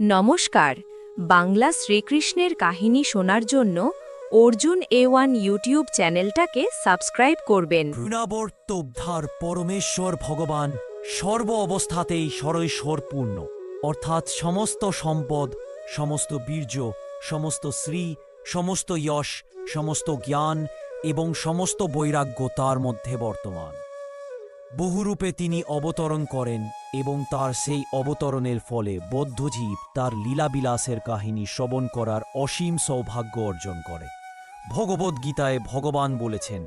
নমস্কার। বাংলা শ্রীকৃষ্ণের কাহিনী শোনার জন্য অর্জুন এ ওয়ান ইউটিউব চ্যানেলটাকে সাবস্ক্রাইব করবেন। ঘৃণাবর্তোদ্ধার পরমেশ্বর ভগবান সর্ব অবস্থাতেই সরৈশ্বরপূর্ণ অর্থাৎ সমস্ত সম্পদ, সমস্ত বীর্য, সমস্ত শ্রী, সমস্ত যশ, সমস্ত জ্ঞান এবং সমস্ত বৈরাগ্য তার মধ্যে বর্তমান। বহুরূপে তিনি অবতরণ করেন এবং তার সেই অবতরণের ফলে বদ্ধজীব তার লীলাবিলাসের কাহিনী শ্রবণ করার অসীম সৌভাগ্য অর্জন করে। ভগবদ্গীতায় ভগবান বলেছেন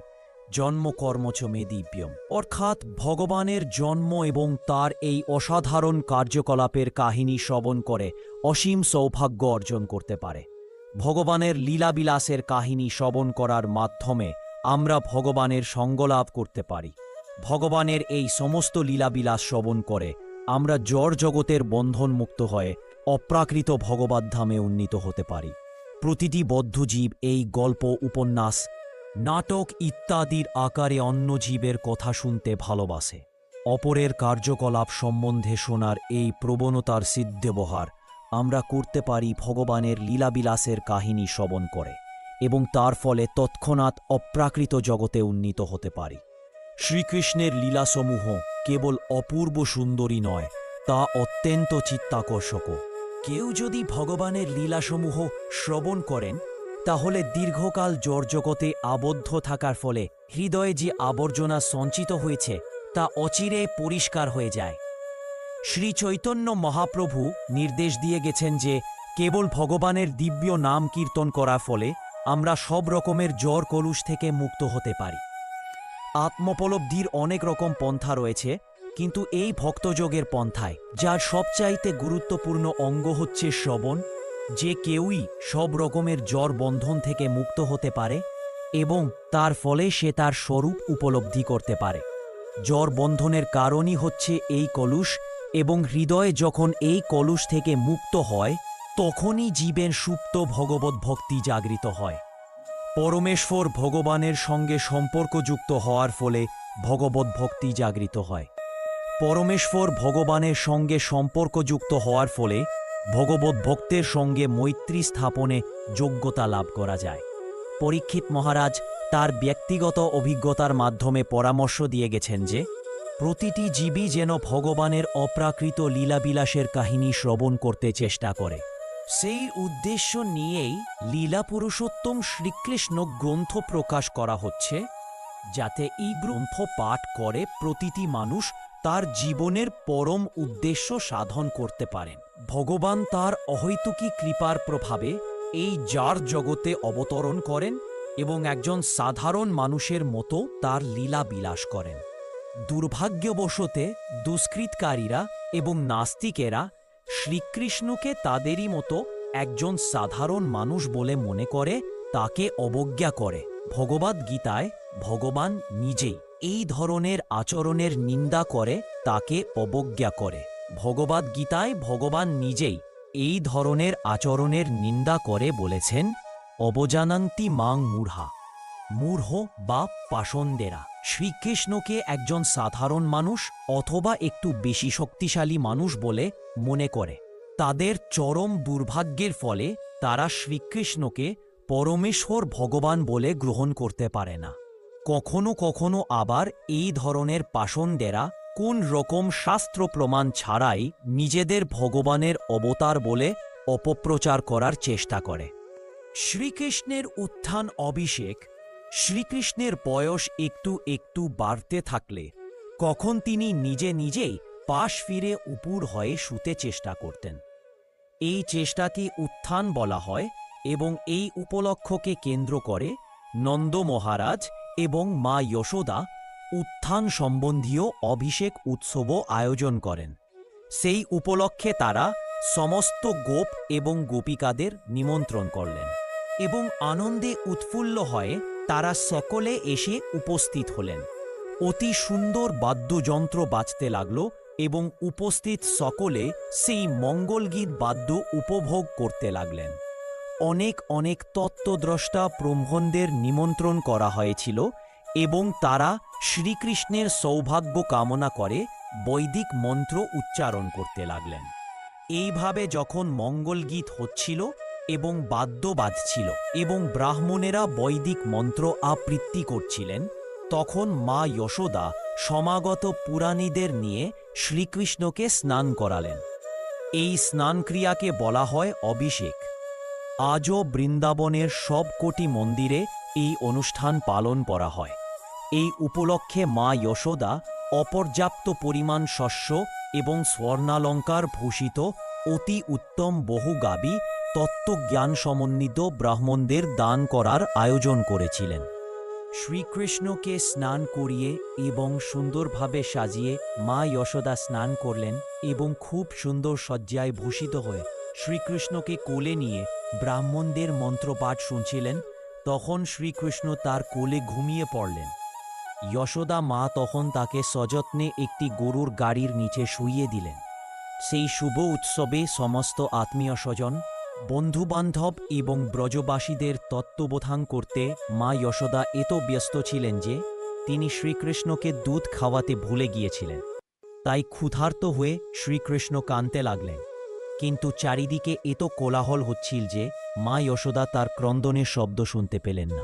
জন্মকর্মচ মে দিব্যম। অর্থাৎ ভগবানের জন্ম এবং তার এই অসাধারণ কার্যকলাপের কাহিনী শ্রবণ করে অসীম সৌভাগ্য অর্জন করতে পারে। ভগবানের লীলাবিলাসের কাহিনী শ্রবণ করার মাধ্যমে আমরা ভগবানের সঙ্গলাভ করতে পারি। ভগবানের এই সমস্ত লীলাবিলাস শ্রবণ করে আমরা জড় জগতের বন্ধন মুক্ত হয়ে অপ্রাকৃত ভগবদ্ধামে উন্নীত হতে পারি। প্রতিটি বদ্ধজীব এই গল্প, উপন্যাস, নাটক ইত্যাদির আকারে অন্য জীবের কথা শুনতে ভালোবাসে। অপরের কার্যকলাপ সম্বন্ধে শোনার এই প্রবণতার সিদ্ধব্যবহার আমরা করতে পারি ভগবানের লীলাবিলাসের কাহিনী শ্রবণ করে এবং তার ফলে তৎক্ষণাৎ অপ্রাকৃত জগতে উন্নীত হতে পারি। শ্রীকৃষ্ণের লীলাসমূহ কেবল অপূর্ব সুন্দরী নয়, তা অত্যন্ত চিত্তাকর্ষক। কেউ যদি ভগবানের লীলাসমূহ শ্রবণ করেন, তাহলে দীর্ঘকাল জড়জগতে আবদ্ধ থাকার ফলে হৃদয়ে যে আবর্জনা সঞ্চিত হয়েছে, তা অচিরে পরিষ্কার হয়ে যায়। শ্রী চৈতন্য মহাপ্রভু নির্দেশ দিয়ে গেছেন যে, কেবল ভগবানের দিব্য নাম কীর্তন করার ফলে আমরা সব রকমের জ্বর কলুষ থেকে মুক্ত হতে পারি। আত্মপলব্ধির অনেক রকম পন্থা রয়েছে, কিন্তু এই ভক্তযোগের পন্থায়, যার সবচাইতে গুরুত্বপূর্ণ অঙ্গ হচ্ছে শ্রবণ, যে কেউই সব রকমের জ্বর বন্ধন থেকে মুক্ত হতে পারে এবং তার ফলে সে তার স্বরূপ উপলব্ধি করতে পারে। জ্বর বন্ধনের কারণই হচ্ছে এই কলুষ এবং হৃদয়ে যখন এই কলুষ থেকে মুক্ত হয়, তখনই জীবের সুপ্ত ভগবত ভক্তি জাগৃত হয়। পরমেশ্বর ভগবানের সঙ্গে সম্পর্কযুক্ত হওয়ার ফলে ভগবত ভক্তি জাগৃত হয়। পরমেশ্বর ভগবানের সঙ্গে সম্পর্কযুক্ত হওয়ার ফলে ভগবত ভক্তের সঙ্গে মৈত্রী স্থাপনে যোগ্যতা লাভ করা যায়। পরীক্ষিত মহারাজ তার ব্যক্তিগত অভিজ্ঞতার মাধ্যমে পরামর্শ দিয়ে গেছেন যে, প্রতিটি জীবই যেন ভগবানের অপ্রাকৃত লীলাবিলাসের কাহিনী শ্রবণ করতে চেষ্টা করে। সেই উদ্দেশ্য নিয়েই লীলা পুরুষোত্তম শ্রীকৃষ্ণ গ্রন্থ প্রকাশ করা হচ্ছে, যাতে এই গ্রন্থ পাঠ করে প্রতিটি মানুষ তার জীবনের পরম উদ্দেশ্য সাধন করতে পারেন। ভগবান তার অহৈতুকী কৃপার প্রভাবে এই যার জগতে অবতরণ করেন এবং একজন সাধারণ মানুষের মতো তার লীলা বিলাস করেন। দুর্ভাগ্যবশতে দুষ্কৃতকারীরা এবং নাস্তিকেরা শ্রীকৃষ্ণকে তাদেরই মতো একজন সাধারণ মানুষ বলে মনে করে, তাকে অবজ্ঞা করে। ভগবদ গীতায় ভগবান নিজেই এই ধরনের আচরণের নিন্দা করে, তাকে অবজ্ঞা করে। ভগবদ গীতায় ভগবান নিজেই এই ধরনের আচরণের নিন্দা করে বলেছেন, অবজানান্তি মাং মূঢ়া। মূঢ় বা পাষণ্ডেরা। শ্রীকৃষ্ণকে একজন সাধারণ মানুষ অথবা একটু বেশি শক্তিশালী মানুষ বলে মনে করে। তাদের চরম দুর্ভাগ্যের ফলে তারা শ্রীকৃষ্ণকে পরমেশ্বর ভগবান বলে গ্রহণ করতে পারে না। কখনো কখনো আবার এই ধরনের পাষণ্ডেরা কোন রকম শাস্ত্র প্রমাণ ছাড়াই নিজেদের ভগবানের অবতার বলে অপপ্রচার করার চেষ্টা করে। শ্রীকৃষ্ণের উত্থান অভিষেক শ্রীকৃষ্ণের বয়স একটু একটু বাড়তে থাকলে, কখন তিনি নিজে নিজেই পাশ ফিরে উপুর হয়ে শুতে চেষ্টা করতেন। এই চেষ্টাকে উত্থান বলা হয় এবং এই উপলক্ষকে কেন্দ্র করে নন্দ মহারাজ এবং মা যশোদা উত্থান সম্বন্ধীয় অভিষেক উৎসবও আয়োজন করেন। সেই উপলক্ষে তারা সমস্ত গোপ এবং গোপিকাদের নিমন্ত্রণ করলেন এবং আনন্দে উৎফুল্ল হয়ে তারা সকলে এসে উপস্থিত হলেন। অতি সুন্দর বাদ্যযন্ত্র বাজতে লাগল এবং উপস্থিত সকলে সেই মঙ্গলগীত বাদ্য উপভোগ করতে লাগলেন। অনেক অনেক তত্ত্বদ্রষ্টা ব্রহ্মণদের নিমন্ত্রণ করা হয়েছিল এবং তারা শ্রীকৃষ্ণের সৌভাগ্য কামনা করে বৈদিক মন্ত্র উচ্চারণ করতে লাগলেন। এইভাবে যখন মঙ্গলগীত হচ্ছিল এবং বাদ্য বাজছিল এবং ব্রাহ্মণেরা বৈদিক মন্ত্র আবৃত্তি করছিলেন, তখন মা যশোদা সমাগত পুরাণীদের নিয়ে শ্রীকৃষ্ণকে স্নান করালেন। এই স্নান ক্রিয়াকে বলা হয় অভিষেক। আজও বৃন্দাবনের সব কোটি মন্দিরে এই অনুষ্ঠান পালন করা হয়। এই উপলক্ষে মা যশোদা অপর্যাপ্ত পরিমাণ শস্য এবং স্বর্ণালঙ্কার ভূষিত অতি উত্তম বহু গাবি তত্ত্বজ্ঞান সমন্বিত ব্রাহ্মণদের দান করার আয়োজন করেছিলেন। শ্রীকৃষ্ণকে স্নান করিয়ে এবং সুন্দরভাবে সাজিয়ে মা যশোদা স্নান করলেন এবং খুব সুন্দর শয্যায় ভূষিত হয়ে শ্রীকৃষ্ণকে কোলে নিয়ে ব্রাহ্মণদের মন্ত্রপাঠ শুনছিলেন, তখন শ্রীকৃষ্ণ তার কোলে ঘুমিয়ে পড়লেন। যশোদা মা তখন তাকে সযত্নে একটি গরুর গাড়ির নিচে শুইয়ে দিলেন। সেই শুভ উৎসবে সমস্ত আত্মীয় স্বজন, বন্ধুবান্ধব এবং ব্রজবাসীদের তত্ত্ববোধান করতে মা যশোদা এত ব্যস্ত ছিলেন যে তিনি শ্রীকৃষ্ণকে দুধ খাওয়াতে ভুলে গিয়েছিলেন। তাই ক্ষুধার্ত হয়ে শ্রীকৃষ্ণ কানতে লাগলেন। কিন্তু চারিদিকে এত কোলাহল হচ্ছিল যে মা যশোদা তার ক্রন্দনের শব্দ শুনতে পেলেন না।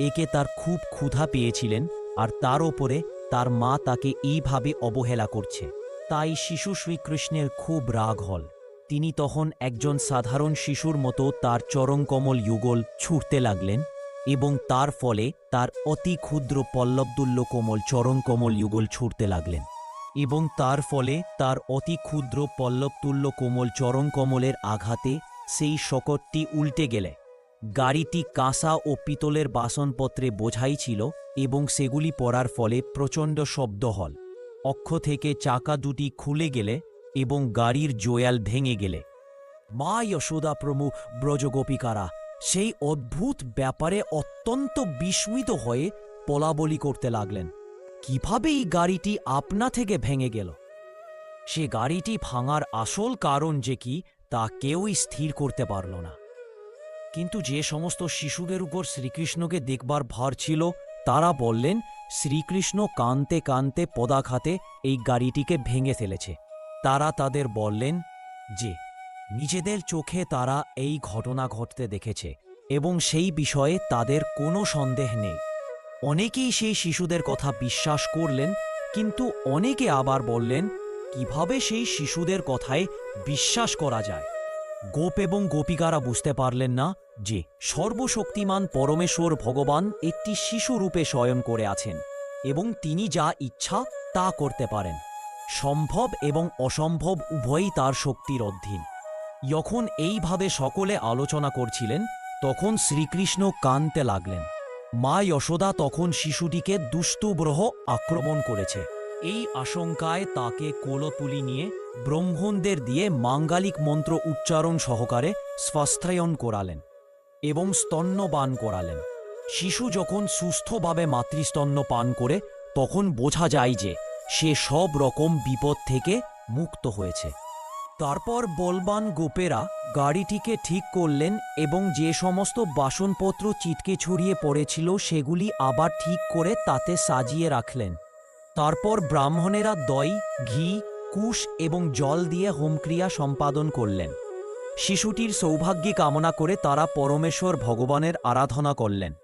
একে তার খুব ক্ষুধা পেয়েছিলেন আর তার ওপরে তার মা তাকে এইভাবে অবহেলা করছে। তাই শিশু শ্রীকৃষ্ণের খুব রাগ হল। তিনি তখন একজন সাধারণ শিশুর মতো তার চরণকমল যুগল ছুটতে লাগলেন এবং তার ফলে তার অতি ক্ষুদ্র পল্লবদুল্য কোমল চরমকমল যুগল ছুটতে লাগলেন এবং তার ফলে তার অতি ক্ষুদ্র পল্লবতুল্য কোমল চরমকমলের আঘাতে সেই শকটটি উল্টে গেলে। গাড়িটি কাঁসা ও পিতলের বাসনপত্রে বোঝাই ছিল এবং সেগুলি পড়ার ফলে প্রচণ্ড শব্দ হল। অক্ষ থেকে চাকা দুটি খুলে গেলে এবং গাড়ির জোয়াল ভেঙে গেলে। মা যশোদা প্রমুখ ব্রজগোপিকারা, সেই অদ্ভুত ব্যাপারে অত্যন্ত বিস্মিত হয়ে পলাবলি করতে লাগলেন। কীভাবে এই গাড়িটি আপনা থেকে ভেঙে গেল? সে গাড়িটি ভাঙার আসল কারণ যে কি, তা কেউই স্থির করতে পারল না। কিন্তু যে সমস্ত শিশুদের উপর শ্রীকৃষ্ণকে দেখবার ভার ছিল তারা বললেন, শ্রীকৃষ্ণ কানতে কানতে পদাঘাতে এই গাড়িটিকে ভেঙে ফেলেছে। তারা তাদের বললেন, যে, নিজেদের চোখে তারা এই ঘটনা ঘটতে দেখেছে এবং সেই বিষয়ে তাদের কোনো সন্দেহ নেই। অনেকেই সেই শিশুদের কথা বিশ্বাস করলেন, কিন্তু অনেকে আবার বললেন, কীভাবে সেই শিশুদের কথায় বিশ্বাস করা যায়? গোপ এবং গোপিকারা বুঝতে পারলেন না যে সর্বশক্তিমান পরমেশ্বর ভগবান একটি শিশু রূপে শয়ন করে আছেন এবং তিনি যা ইচ্ছা তা করতে পারেন। সম্ভব এবং অসম্ভব উভয়ই তার শক্তির অধীন। যখন এইভাবে সকলে আলোচনা করছিলেন, তখন শ্রীকৃষ্ণ কানতে লাগলেন। মা যশোদা তখন শিশুটিকে দুষ্টুব্রহ আক্রমণ করেছে। এই আশঙ্কায় তাকে কোলতুলি নিয়ে ব্রহ্মণদের দিয়ে মাঙ্গালিক মন্ত্র উচ্চারণ সহকারে স্বাস্থ্যায়ন করালেন এবং স্তন্যপান করালেন। শিশু যখন সুস্থভাবে মাতৃস্তন্য পান করে, তখন বোঝা যায় যে সে সব রকম বিপদ থেকে মুক্ত হয়েছে। তারপর বলবান গোপেরা গাড়িটিকে ঠিক করলেন এবং যে সমস্ত বাসনপত্র চিটকে ছড়িয়ে পড়েছিল সেগুলি আবার ঠিক করে তাতে সাজিয়ে রাখলেন। তারপর ব্রাহ্মণেরা দই, ঘি, কুশ এবং জল দিয়ে হোমক্রিয়া সম্পাদন করলেন। শিশুটির সৌভাগ্যে কামনা করে তারা পরমেশ্বর ভগবানের আরাধনা করলেন।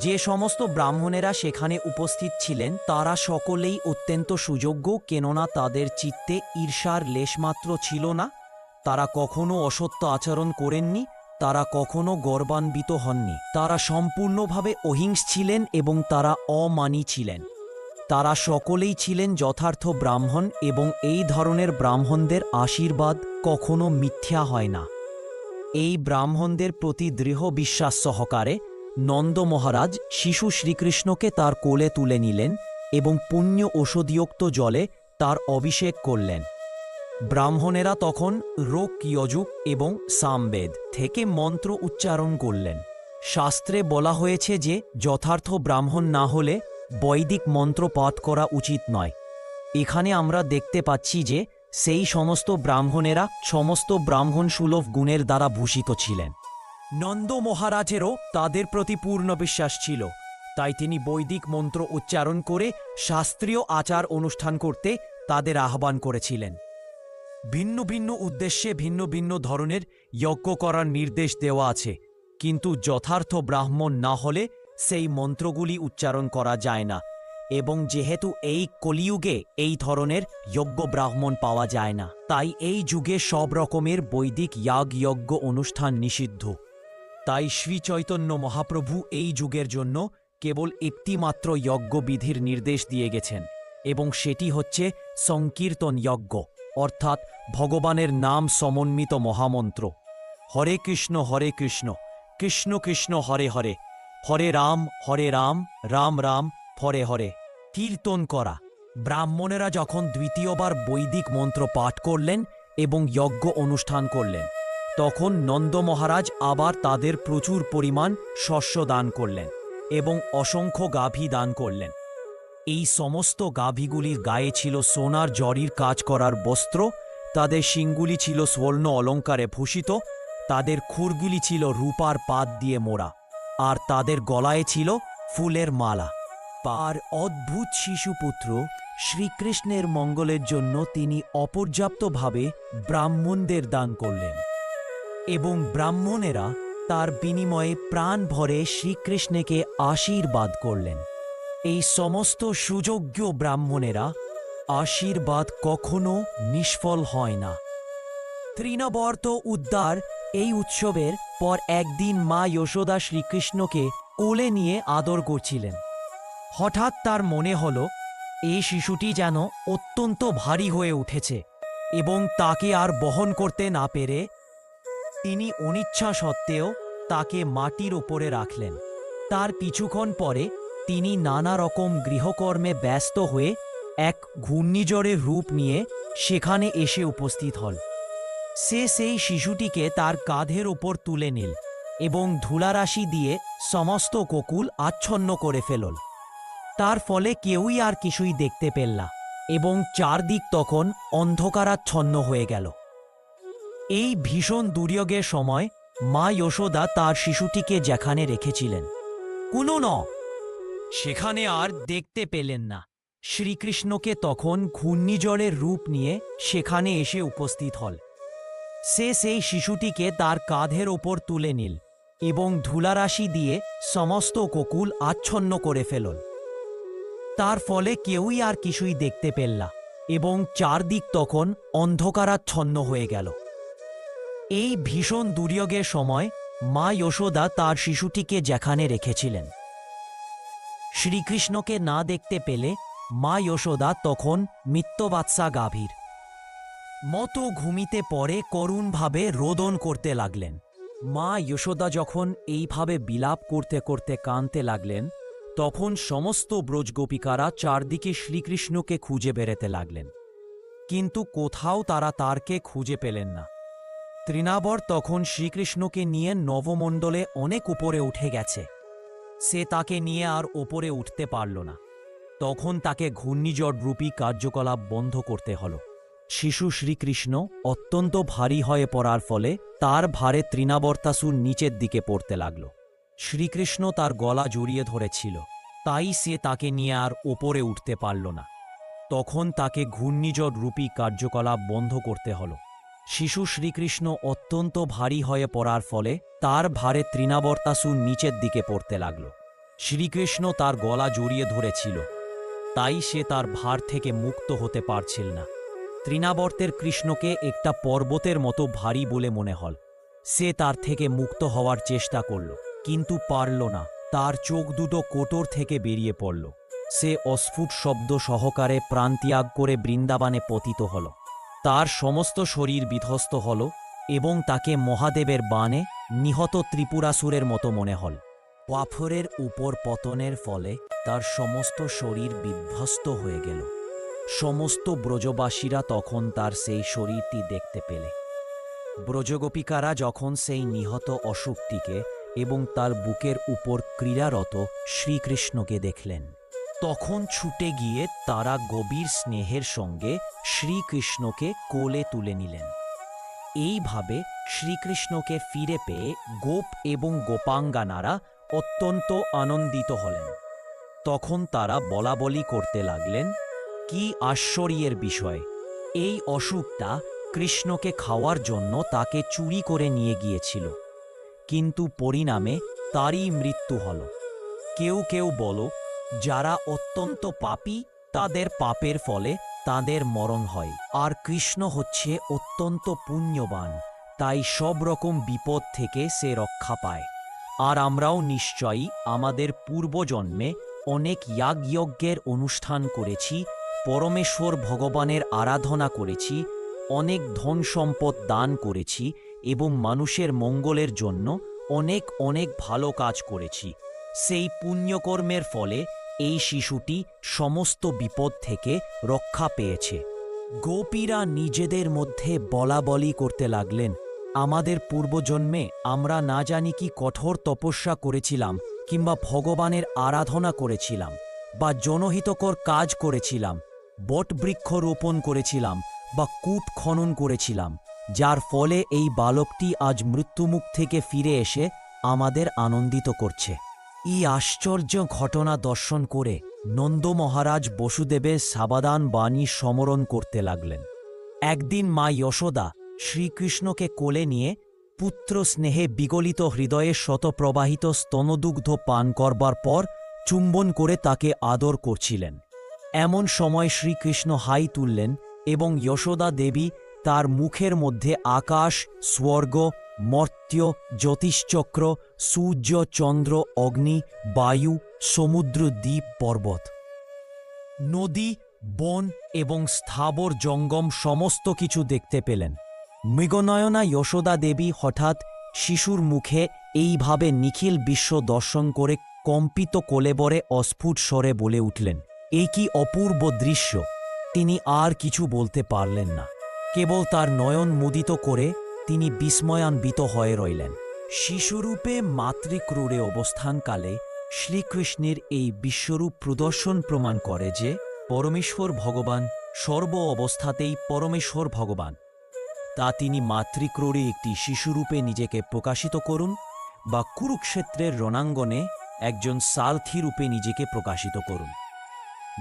যে সমস্ত ব্রাহ্মণেরা সেখানে উপস্থিত ছিলেন, তারা সকলেই অত্যন্ত সুযোগ্য, কেননা তাদের চিত্তে ঈর্ষার লেশমাত্র ছিল না। তারা কখনো অসত্য আচরণ করেননি, তারা কখনো গর্বান্বিত হননি। তারা সম্পূর্ণভাবে অহিংস ছিলেন এবং তারা অমানি ছিলেন। তারা সকলেই ছিলেন যথার্থ ব্রাহ্মণ এবং এই ধরনের ব্রাহ্মণদের আশীর্বাদ কখনো মিথ্যা হয় না। এই ব্রাহ্মণদের প্রতি দৃঢ় বিশ্বাস সহকারে নন্দ মহারাজ শিশু শ্রীকৃষ্ণকে তার কোলে তুলে নিলেন এবং পুণ্য ঔষধিযুক্ত জলে তার অভিষেক করলেন। ব্রাহ্মণেরা তখন রোগ, যজুক এবং সামবেদ থেকে মন্ত্র উচ্চারণ করলেন। শাস্ত্রে বলা হয়েছে যে যথার্থ ব্রাহ্মণ না হলে বৈদিক মন্ত্র পাঠ করা উচিত নয়। এখানে আমরা দেখতে পাচ্ছি যে সেই সমস্ত ব্রাহ্মণেরা সমস্ত ব্রাহ্মণ সুলভ গুণের দ্বারা ভূষিত ছিলেন। নন্দ মহারাজেরও তাদের প্রতি পূর্ণ বিশ্বাস ছিল। তাই তিনি বৈদিক মন্ত্র উচ্চারণ করে শাস্ত্রীয় আচার অনুষ্ঠান করতে তাদের আহ্বান করেছিলেন। ভিন্ন ভিন্ন উদ্দেশ্যে ভিন্ন ভিন্ন ধরনের যজ্ঞ করার নির্দেশ দেওয়া আছে। কিন্তু যথার্থ ব্রাহ্মণ না হলে সেই মন্ত্রগুলি উচ্চারণ করা যায় না, এবং যেহেতু এই কলিযুগে এই ধরনের যজ্ঞ ব্রাহ্মণ পাওয়া যায় না, তাই এই যুগে সব রকমের বৈদিক ইয়াগ যজ্ঞ অনুষ্ঠান নিষিদ্ধ। তাই শ্রী চৈতন্য মহাপ্রভু এই যুগের জন্য কেবল একটিমাত্র যজ্ঞবিধির নির্দেশ দিয়ে গেছেন, এবং সেটি হচ্ছে সংকীর্তন যজ্ঞ, অর্থাৎ ভগবানের নাম সমন্বিত মহামন্ত্র। হরে কৃষ্ণ হরে কৃষ্ণ কৃষ্ণ কৃষ্ণ, হরে হরে হরে রাম হরে রাম রাম রাম, হরে হরে। কীর্তন করা। ব্রাহ্মণেরা যখন দ্বিতীয়বার বৈদিক মন্ত্র পাঠ করলেন এবং যজ্ঞ অনুষ্ঠান করলেন, তখন নন্দ মহারাজ আবার তাদের প্রচুর পরিমাণ শস্য দান করলেন এবং অসংখ্য গাভী দান করলেন। এই সমস্ত গাভীগুলির গায়ে ছিল সোনার জরির কাজ করার বস্ত্র, তাদের শিংগুলি ছিল স্বর্ণ অলঙ্কারে ভূষিত, তাদের খুরগুলি ছিল রূপার পাত দিয়ে মোড়া। আর তাদের গলায় ছিল ফুলের মালা। আর অদ্ভুত শিশুপুত্র শ্রীকৃষ্ণের মঙ্গলের জন্য তিনি অপর্যাপ্তভাবে ব্রাহ্মণদের দান করলেন এবং ব্রাহ্মণেরা তার বিনিময়ে প্রাণ ভরে শ্রীকৃষ্ণকে আশীর্বাদ করলেন। এই সমস্ত সুযোগ্য ব্রাহ্মণেরা আশীর্বাদ কখনো নিষ্ফল হয় না। তৃণবর্ত উদ্ধার এই উৎসবের পর একদিন মা যশোদা শ্রীকৃষ্ণকে কোলে নিয়ে আদর করছিলেন। হঠাৎ তার মনে হল, এই শিশুটি যেন অত্যন্ত ভারী হয়ে উঠেছে এবং তাকে আর বহন করতে না পেরে তিনি অনিচ্ছা সত্ত্বেও তাকে মাটির ওপরে রাখলেন। তার কিছুক্ষণ পরে তিনি নানা রকম গৃহকর্মে ব্যস্ত হয়ে এক ঘূর্ণিঝড়ের রূপ নিয়ে সেখানে এসে উপস্থিত হল সে সেই শিশুটিকে তার কাঁধের ওপর তুলে নিল এবং ধুলারাশি দিয়ে সমস্ত কোকুল আচ্ছন্ন করে ফেলল। তার ফলে কেউই আর কিছুই দেখতে পেল না এবং চারদিক তখন অন্ধকারাচ্ছন্ন হয়ে গেল। এই ভীষণ দুর্যোগের সময় মা যশোদা তার শিশুটিকে যেখানে রেখেছিলেন, কোনো ন, সেখানে আর দেখতে পেলেন না। শ্রীকৃষ্ণকে তখন ঘূর্ণিঝড়ের রূপ নিয়ে সেখানে এসে উপস্থিত হল। সে সেই শিশুটিকে তার কাঁধের ওপর তুলে নিল এবং ধুলারাশি দিয়ে সমস্ত কোকুল আচ্ছন্ন করে ফেলল। তার ফলে কেউই আর কিছুই দেখতে পেল এবং চারদিক তখন অন্ধকারাচ্ছন্ন হয়ে গেল। এই ভীষণ দুর্যোগের সময় মা যশোদা তার শিশুটিকে যেখানে রেখেছিলেন। শ্রীকৃষ্ণকে না দেখতে পেলে মা যশোদা তখন মিত্তবাৎসা গাভীর। মতো ঘুমিতে পরে করুণভাবে রোদন করতে লাগলেন। মা যশোদা যখন এইভাবে বিলাপ করতে করতে কাঁদতে লাগলেন, তখন সমস্ত ব্রজগোপিকারা চারদিকে শ্রীকৃষ্ণকে খুঁজে বেড়াতে লাগলেন। কিন্তু কোথাও তারা তারকে খুঁজে পেলেন না। তৃণাবর তখন শ্রীকৃষ্ণকে নিয়ে নবমণ্ডলে অনেক উপরে উঠে গেছে। সে তাকে নিয়ে আর ওপরে উঠতে পারল না। তখন তাকে ঘূর্ণিঝড় রূপী কার্যকলাপ বন্ধ করতে হল। শিশু শ্রীকৃষ্ণ অত্যন্ত ভারী হয়ে পড়ার ফলে তার ভারে তৃণাবর্তাসুর নিচের দিকে পড়তে লাগল। শ্রীকৃষ্ণ তার গলা জড়িয়ে ধরেছিল, তাই সে তাকে নিয়ে আর ওপরে উঠতে পারল না। তখন তাকে ঘূর্ণিঝড় রূপী কার্যকলাপ বন্ধ করতে হল। শিশু শ্রীকৃষ্ণ অত্যন্ত ভারী হয়ে পড়ার ফলে তার ভারে তৃণাবর্তাসুর নিচের দিকে পড়তে লাগল। শ্রীকৃষ্ণ তার গলা জড়িয়ে ধরেছিল, তাই সে তার ভার থেকে মুক্ত হতে পারছিল না। তৃণাবর্তের কৃষ্ণকে একটা পর্বতের মতো ভারী বলে মনে হল। সে তার থেকে মুক্ত হওয়ার চেষ্টা করল, কিন্তু পারল না। তার চোখ দুটো কোটর থেকে বেরিয়ে পড়ল। সে অস্ফুট শব্দ সহকারে প্রাণত্যাগ করে বৃন্দাবনে পতিত হল। তার সমস্ত শরীর বিধ্বস্ত হল এবং তাকে মহাদেবের বাণে নিহত ত্রিপুরাসুরের মতো মনে হল। ওয়াফরের উপর পতনের ফলে তার সমস্ত শরীর বিধ্বস্ত হয়ে গেল। সমস্ত ব্রজবাসীরা তখন তার সেই শরীরটি দেখতে পেলে। ব্রজগোপিকারা যখন সেই নিহত অসুখটিকে এবং তার বুকের উপর ক্রীড়ারত শ্রীকৃষ্ণকে দেখলেন, তখন ছুটে গিয়ে তারা গভীর স্নেহের সঙ্গে শ্রীকৃষ্ণকে কোলে তুলে নিলেন। এইভাবে শ্রীকৃষ্ণকে ফিরে পেয়ে গোপ এবং গোপাঙ্গানারা অত্যন্ত আনন্দিত হলেন। তখন তারা বলাবলি করতে লাগলেন কি আশ্চর্যের বিষয়? এই অসুখটা কৃষ্ণকে খাওয়ার জন্য তাকে চুরি করে নিয়ে গিয়েছিল। কিন্তু পরিণামে তারই মৃত্যু হল। কেউ কেউ বলো, যারা অত্যন্ত পাপী, তাদের পাপের ফলে তাদের মরণ হয়। আর কৃষ্ণ হচ্ছে অত্যন্ত পুণ্যবান, তাই সব রকম বিপদ থেকে সে রক্ষা পায়। আর আমরাও নিশ্চয়ই আমাদের পূর্বজন্মে অনেক ইয়াগযজ্ঞের অনুষ্ঠান করেছি পরমেশ্বর ভগবানের আরাধনা করেছি, অনেক ধন সম্পদ দান করেছি এবং মানুষের মঙ্গলের জন্য অনেক অনেক ভালো কাজ করেছি। সেই পুণ্যকর্মের ফলে এই শিশুটি সমস্ত বিপদ থেকে রক্ষা পেয়েছে। গোপীরা নিজেদের মধ্যে বলা বলি করতে লাগলেন, আমাদের পূর্বজন্মে আমরা না জানি কি কঠোর তপস্যা করেছিলাম কিংবা ভগবানের আরাধনা করেছিলাম বা জনহিতকর কাজ করেছিলাম। বটবৃক্ষ রোপণ করেছিলাম বা কূপ খনন করেছিলাম, যার ফলে এই বালকটি আজ মৃত্যুমুখ থেকে ফিরে এসে আমাদের আনন্দিত করছে। এই আশ্চর্য ঘটনা দর্শন করে নন্দ মহারাজ বসুদেবের সাবাদান বাণী সমরণ করতে লাগলেন। একদিন মা যশোদা শ্রীকৃষ্ণকে কোলে নিয়ে পুত্র স্নেহে বিগলিত হৃদয়ে শতপ্রবাহিত স্তনদুগ্ধ পান করবার পর চুম্বন করে তাকে আদর করছিলেন। এমন সময় শ্রীকৃষ্ণ হাই তুললেন এবং যশোদা দেবী তার মুখের মধ্যে আকাশ, স্বর্গ, মর্ত্য, জ্যোতিষচক্র, সূর্য, চন্দ্র, অগ্নি, বায়ু, সমুদ্র, দ্বীপ, পর্বত, নদী, বন এবং স্থাবর জঙ্গম সমস্ত কিছু দেখতে পেলেন। মৃগনয়না যশোদা দেবী হঠাৎ শিশুর মুখে এইভাবে নিখিল বিশ্ব দর্শন করে কম্পিত কোলেবরে অস্ফুট স্বরে বলে উঠলেন এই কি অপূর্ব দৃশ্য। তিনি আর কিছু বলতে পারলেন না। কেবল তার নয়ন মুদিত করে তিনি বিস্ময়ান্বিত হয়ে রইলেন। শিশুরূপে মাতৃক্রূরে অবস্থানকালে শ্রীকৃষ্ণের এই বিশ্বরূপ প্রদর্শন প্রমাণ করে যে পরমেশ্বর ভগবান সর্ব অবস্থাতেই পরমেশ্বর ভগবান। তা তিনি মাতৃক্রোড়ে একটি শিশুরূপে নিজেকে প্রকাশিত করুন বা কুরুক্ষেত্রের রণাঙ্গনে একজন সারথি রূপে নিজেকে প্রকাশিত করুন।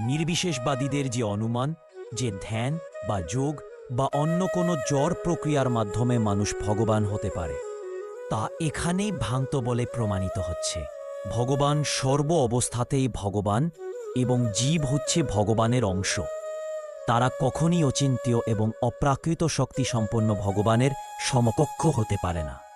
নির্বিশেষবাদীদের যে অনুমান, যে ধ্যান বা যোগ বা অন্য কোনো জ্বর প্রক্রিয়ার মাধ্যমে মানুষ ভগবান হতে পারে, তা এখানেই ভ্রান্ত বলে প্রমাণিত হচ্ছে। ভগবান সর্ব অবস্থাতেই ভগবান এবং জীব হচ্ছে ভগবানের অংশ। তারা কখনই অচিন্ত্য এবং অপ্রাকৃত শক্তি সম্পন্ন ভগবানের সমকক্ষ হতে পারে না।